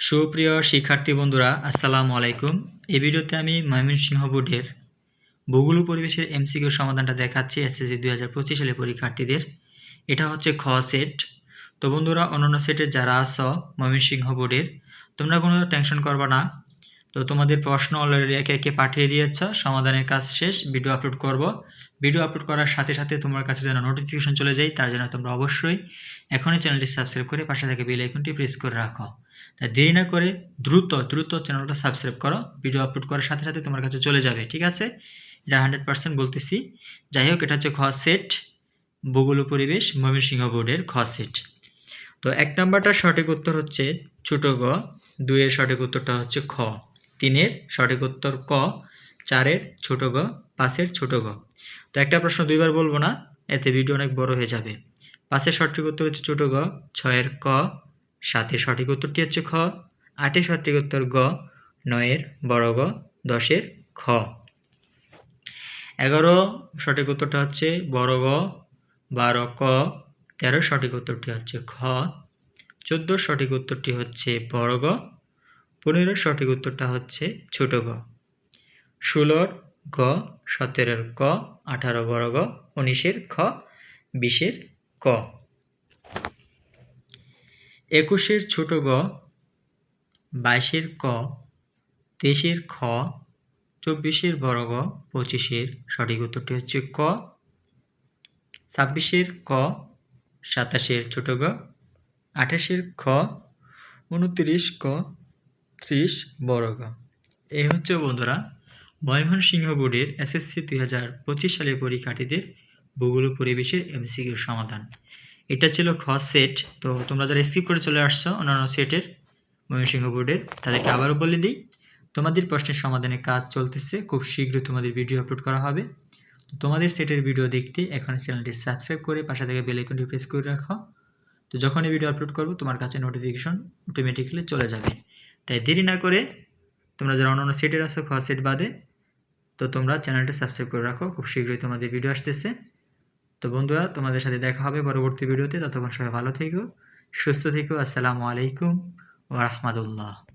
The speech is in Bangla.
সুপ্রিয় শিক্ষার্থী বন্ধুরা, আসসালামু আলাইকুম। এই ভিডিওতে আমি ময়মনসিংহ বোর্ডের ভূগোল পরিবেশের এমসিকিউ সমাধানটা দেখাচ্ছি এসএসসি দুই হাজার পঁচিশ সালের পরীক্ষার্থীদের। এটা হচ্ছে খ সেট। তো বন্ধুরা, অন্যান্য সেটের যারা আছো ময়মনসিংহ বোর্ডের, তোমরা কোনো টেনশন করবে না। তো তোমাদের প্রশ্ন অলরেডি একে একে পাঠিয়ে দিয়েছ, সমাধানের কাজ শেষ ভিডিও আপলোড করব। ভিডিও আপলোড করার সাথে সাথে তোমার কাছে যেন নোটিফিকেশন চলে যায়, তার জন্য তোমরা অবশ্যই এখনই চ্যানেলটি সাবস্ক্রাইব করে পাশে থেকে বেল আইকনটি প্রেস করে রাখো। তাই দেরি না করে দ্রুত দ্রুত চ্যানেলটা সাবস্ক্রাইব করো ভিডিও আপলোড করার সাথে সাথে তোমার কাছে চলে যাবে, ঠিক আছে? এটা হান্ড্রেড পার্সেন্ট বলতেছি। যাই হোক, এটা হচ্ছে খ সেট ভূগোল পরিবেশ, ময়মনসিংহ বোর্ডের খ সেট তো এক নম্বরটার সঠিক উত্তর হচ্ছে ছোট গ, দুইয়ের সঠিক উত্তরটা হচ্ছে খ, তিনের সঠিক উত্তর ক চারের ছোট গ, পাঁচের ছোট গ। তো একটা প্রশ্ন দুইবার বলব না, এতে ভিডিও অনেক বড় হয়ে যাবে। পাঁচের সঠিক উত্তর হচ্ছে ছোট গ, ছয়ের ক, সাতের সঠিক উত্তরটি হচ্ছে খ, আটের সঠিক উত্তর গ, নয়ের বড় গ, দশের খ। এগারো সঠিক উত্তরটা হচ্ছে বড় গ, বারো ক, তেরো সঠিক উত্তরটি হচ্ছে খ, চোদ্দ সঠিক উত্তরটি হচ্ছে বড় গ, পনেরো সঠিক উত্তরটা হচ্ছে ছোট গ। ষোলোর গ, সতেরোর ক আঠারো বড় গ, উনিশের খ, বিশের ক। একুশের ছোট গ, বাইশের ক, তেইশের খ, চব্বিশের বড় গ, পঁচিশের, সঠিক উত্তরটি হচ্ছে ক। ছাব্বিশের ক, সাতাশের ছোট গ, আঠাশের খ, উনত্রিশ ক, ত্রিশ বড় গ। এই হচ্ছে বন্ধুরা ময়মনসিংহ বোর্ডের এসএসসি দুই হাজার পঁচিশ সালের পরীক্ষার্থীদের ভূগোল পরিবেশের এমসিকিউর সমাধান। এটা ছিল খ সেট। তো তোমরা যারা স্কিপ করে চলে আসছো, অন্যান্য সেটের ময়মনসিংহ বোর্ডের, তাদেরকে আবারও বলে দিই, তোমাদের প্রশ্নের সমাধানের কাজ চলতেছে। খুব শীঘ্রই তোমাদের ভিডিও আপলোড করা হবে। তো তোমাদের সেটের ভিডিও দেখতে এখন চ্যানেলটি সাবস্ক্রাইব করে পাশে থেকে বেল আইকনটি প্রেস করে রাখো। তো যখনই ভিডিও আপলোড করব, তোমার কাছে নোটিফিকেশন অটোমেটিক্যালি চলে যাবে। তাই দেরি না করে তোমরা যারা অন্যান্য সেটের আছো খ সেট বাদে তো তোমরা চ্যানেলটা সাবস্ক্রাইব করে রাখো, খুব শীঘ্রই তোমাদের ভিডিও আসতেছে। তো বন্ধুরা, তোমাদের সাথে দেখা হবে পরবর্তী ভিডিওতে ততক্ষণ সবাই ভালো থেকো, সুস্থ থেকো। আসসালামু আলাইকুম রাহমাতুল্লাহ।